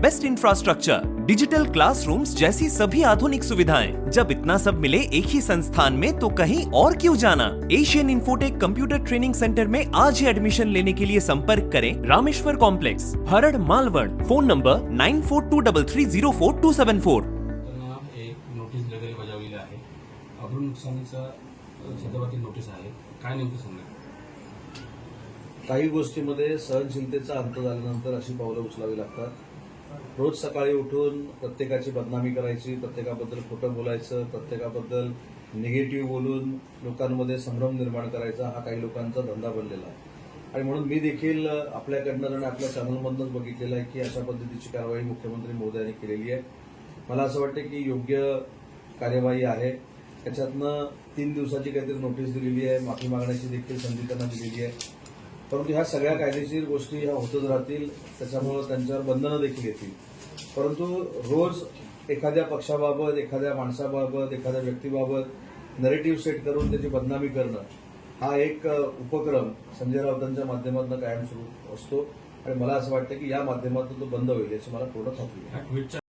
best infrastructure digital classrooms जैसी सभी आधुनिक सुविधाएँ। जब इतना सब मिले एक ही संस्थान में तो कहीं और क्यों जाना? Asian Infotech computer training centre में आज ही एडमिशन लेने के लिए संपर्क करें Rameshwar complex Harad Malwad phone number nine four two double three zero four two seven four notice वगैरे बजावलेली आहे अब्रू नुकसानीचा संदर्भातील नोटीस आहे। काय नेमकं सांगा काही गोष्टीमध्ये सहनशीलतेचा अंत झाल्यानंतर अशी पावलं उचलावी लागतात. रोज सकाळी उठून प्रत्येकाची बदनामी करायची प्रत्येकाबद्दल खोटं बोलायचं प्रत्येकाबद्दल निगेटिव्ह बोलून लोकांमध्ये संभ्रम निर्माण करायचा हा काही लोकांचा धंदा बनलेला आहे. आणि म्हणून मी देखील आपल्याकडनं आणि आपल्या चॅनलमधूनच बघितलेलं आहे की अशा पद्धतीची कारवाई मुख्यमंत्री मोदयांनी केलेली आहे. मला असं वाटतं की योग्य कार्यवाही आहे. त्याच्यातनं तीन दिवसाची काहीतरी नोटीस दिलेली आहे. माफी मागण्याची देखील संधी त्यांना दिलेली आहे. परंतु ह्या सगळ्या कायदेशीर गोष्टी ह्या होतच राहतील त्याच्यामुळं त्यांच्यावर बंधनं देखील येतील. परंतु रोज एखाद्या पक्षाबाबत एखाद्या माणसाबाबत एखाद्या व्यक्तीबाबत नरेटिव्ह सेट करून त्याची बदनामी करणं हा एक उपक्रम संजय राऊतांच्या माध्यमातून कायम सुरू असतो. आणि मला असं वाटतं की या माध्यमातून तो बंद होईल याची मला पूर्ण खात्री आहे.